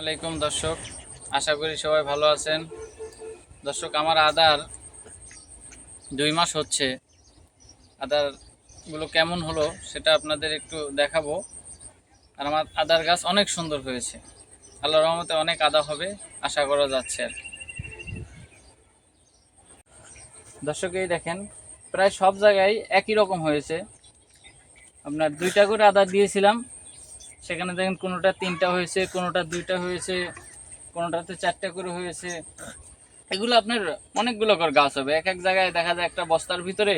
আলাইকুম দর্শক, আশা করি সবাই ভালো আছেন। দর্শক, আমার আদার দুই মাস হচ্ছে। আদারগুলো কেমন হলো সেটা আপনাদের একটু দেখাবো। আর আমার আদার গাছ অনেক সুন্দর হয়েছে। আল্লাহ রহমতে অনেক আদা হবে, আশা করা যাচ্ছে আর। দর্শক, এই দেখেন, প্রায় সব জায়গায় একই রকম হয়েছে। আপনার দুইটা করে আদা দিয়েছিলাম সেখানে দেখেন কোনোটা তিনটা হয়েছে, কোনোটা দুইটা হয়েছে, কোনোটাতে চারটা করে হয়েছে। এগুলো আপনার অনেকগুলো করে গাছ হবে। এক এক জায়গায় দেখা যায় একটা বস্তার ভিতরে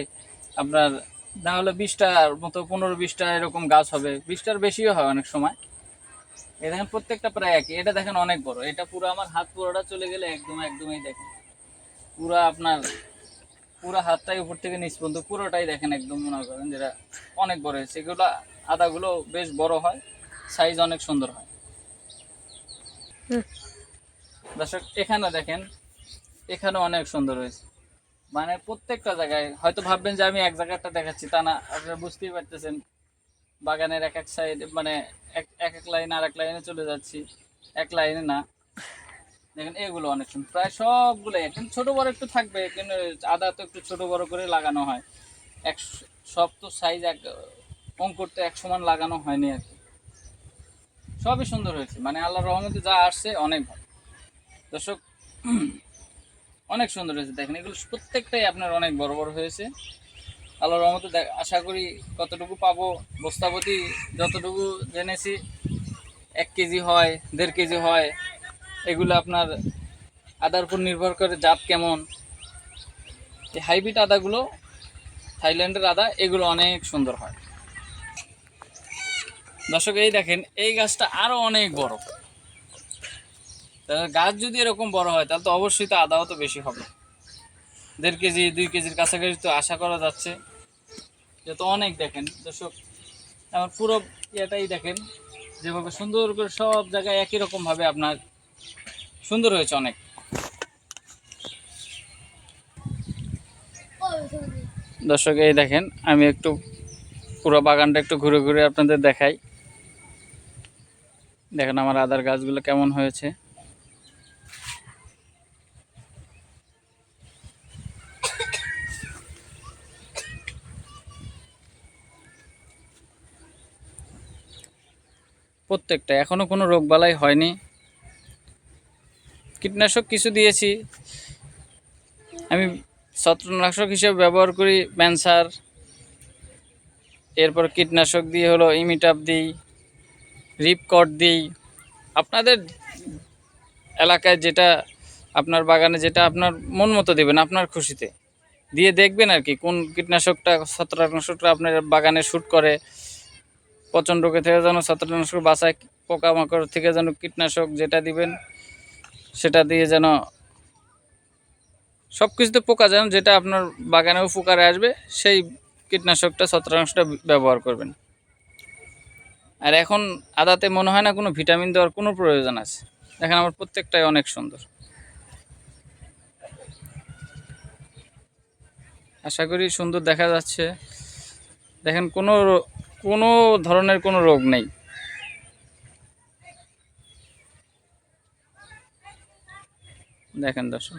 আপনার না হলে বিশটার মতো, পনেরো বিশটা এরকম গাছ হবে। বিশটার বেশিও হয় অনেক সময়। এই দেখেন প্রত্যেকটা প্রায় একই। এটা দেখেন অনেক বড়। এটা পুরো আমার হাত পুরোটা চলে গেলে একদম একদমই দেখেন। পুরো আপনার, পুরো হাতটাই উপর থেকে নিচ পর্যন্ত পুরোটাই দেখেন একদম মনে করেন যেটা অনেক বড় হয়েছে। এগুলো আদাগুলো বেশ বড় হয়। সাইজ অনেক সুন্দর হয়। দর্শক এখানে দেখেন এখানে অনেক সুন্দর হয়েছে। মানে প্রত্যেকটা জায়গায় হয়তো ভাববেন যে আমি এক জায়গাটা দেখাচ্ছি তা না আপনারা বুঝতেই পারতেছেন। বাগানের এক এক সাইড মানে এক এক এক লাইন আর এক লাইনে চলে যাচ্ছি। এক লাইনে না। দেখেন এগুলো অনেক সুন্দর। প্রায় সবগুলো এখন ছোট বড় একটু থাকবে কিন্তু আদা তো একটু ছোট বড় করে লাগানো হয়। এক সব তো সাইজ এক অঙ্কুর তো এক সমান লাগানো হয়নি আর কি। সবই সুন্দর হয়েছে। মানে আল্লাহ রহমতে যা আসছে, অনেক ভালো। দর্শক, অনেক সুন্দর হয়েছে। দেখেন, এগুলো প্রত্যেকটাই আপনার অনেক বড় বড় হয়েছে। আল্লাহ রহমতে আশা করি কতটুকু পাবো বস্তাপতি যতটুকু জেনেছি, এক কেজি হয়, দেড় কেজি হয়, এগুলো আপনার আদার উপর নির্ভর করে জাত কেমন। এই হাইব্রিড আদাগুলো, থাইল্যান্ডের আদা, এগুলো অনেক সুন্দর হয়। দর্শক, এই দেখেন, এই গাছটা আরও অনেক বড়। তাহলে গাছ যদি এরকম বড় হয়, তাহলে তো অবশ্যই তো আদাও তো বেশি হবে। দেড় কেজি, দুই কেজির কাছাকাছি তো আশা করা যাচ্ছে। যে তো অনেক দেখেন, দর্শক, আমার পুরো ইয়েটাই দেখেন, যেভাবে সুন্দর করে সব জায়গায় একই রকম ভাবে আপনার সুন্দর হয়েছে অনেক। দর্শক, এই দেখেন, আমি একটু পুরো বাগানটা একটু ঘুরে ঘুরে আপনাদের দেখাই। দেখেন আমার আদার গাছগুলো কেমন হয়েছে। প্রত্যেকটা, এখনও কোনো রোগবালাই হয়নি। কীটনাশক কিছু দিয়েছি। আমি ছত্রনাশক হিসেবে ব্যবহার করি ম্যানসার এরপর কীটনাশক দিয়ে হলো, ইমিটাপ দিই। রিপকট দিই। আপনাদের এলাকায় যেটা, আপনার বাগানে যেটা আপনার মন মতো দেবেন, আপনার খুশিতে। দিয়ে দেখবেন আর কি, কোন কীটনাশকটা, ছত্রাকনাশকটা আপনার বাগানে শ্যুট করে। পচন রোগে থেকে যেন ছত্রাকনাশক বাঁচায়, পোকামাকড় থেকে যেন কীটনাশক যেটা দিবেন, সেটা দিয়ে যেন সব কিছুতে পোকা যেন যেটা আপনার বাগানে উপকারে আসবে, সেই কীটনাশকটা, ছত্রাকনাশকটা ব্যবহার করবেন। আর এখন আদাতে মনে হয় না কোনো ভিটামিন দেওয়ার কোনো প্রয়োজন আছে। দেখেন আমার প্রত্যেকটাই অনেক সুন্দর। আশা করি সুন্দর দেখা যাচ্ছে। দেখেন কোনো কোনো ধরনের কোনো রোগ নেই। দেখেন দর্শক,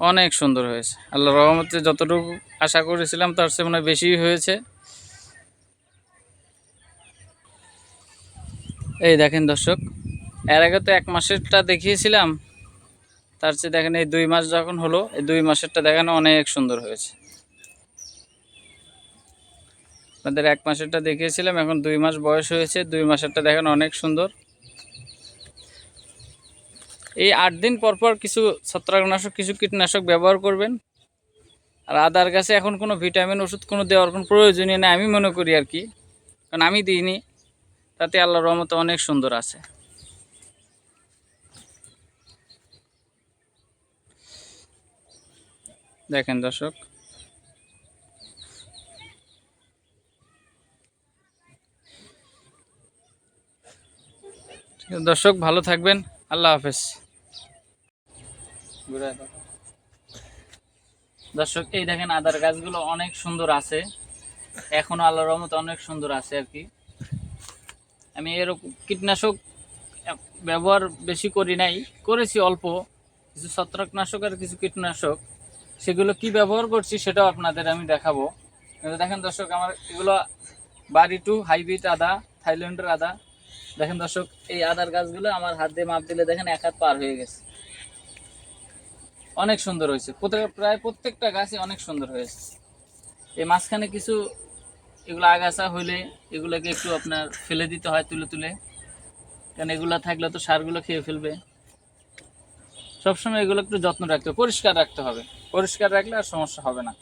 অনেক সুন্দর হয়েছে। আল্লাহ রহমতে যতটুকু আশা করেছিলাম তার চেয়ে মনে হয় বেশি হয়েছে। এই দেখেন দর্শক, এর আগে তো এক মাসেরটা দেখিয়েছিলাম, তার চেয়ে দেখেন এই দুই মাস যখন হলো, এই দুই মাসেরটা দেখানো অনেক সুন্দর হয়েছে। আপনাদের এক মাসেরটা দেখিয়েছিলাম, এখন দুই মাস বয়স হয়েছে, দুই মাসেরটা দেখেন অনেক সুন্দর। এই আট দিন পর পর কিছু ছত্রাকনাশক, কিছু কীটনাশক ব্যবহার করবেন। আর আদার গাছে এখন কোনো ভিটামিন ওষুধ কোনো দেওয়ার কোনো প্রয়োজনীয় নেই, আমি মনে করি আর কি। কারণ আমি দিইনি তাতে আল্লাহ রহমতে অনেক সুন্দর আছে। দেখেন দর্শক। দর্শক, ভালো থাকবেন। আল্লাহ হাফেজ। দর্শক, এই দেখেন আদার গাছগুলো অনেক সুন্দর আছে। এখনও আল্লাহর রহমতে অনেক সুন্দর আছে আর কি। আমি এরকম কীটনাশক ব্যবহার বেশি করি নাই। করেছি অল্প। কিছু ছত্রাকনাশক আর কিছু কীটনাশক। সেগুলো কি ব্যবহার করছি সেটাও আপনাদের আমি দেখাবো। কিন্তু দেখেন দর্শক, আমার এগুলো বাড়ি টু হাইব্রিড আদা, থাইল্যান্ডের আদা। দেখেন দর্শক, এই আদার গাছগুলো আমার হাত দিয়ে মাপ দিলে দেখেন এক হাত পার হয়ে গেছে। অনেক সুন্দর হয়েছে। প্রায় প্রত্যেকটা গাছই অনেক সুন্দর হয়েছে। এই মাঝখানে কিছু এগুলো আগাছা হইলে এগুলোকে একটু আপনার ফেলে দিতে হয় তুলে তুলে। কারণ এগুলো থাকলে তো সারগুলো খেয়ে ফেলবে। সবসময় এগুলো একটু যত্ন রাখতে পরিষ্কার রাখতে হবে। পরিষ্কার রাখলে আর সমস্যা হবে না।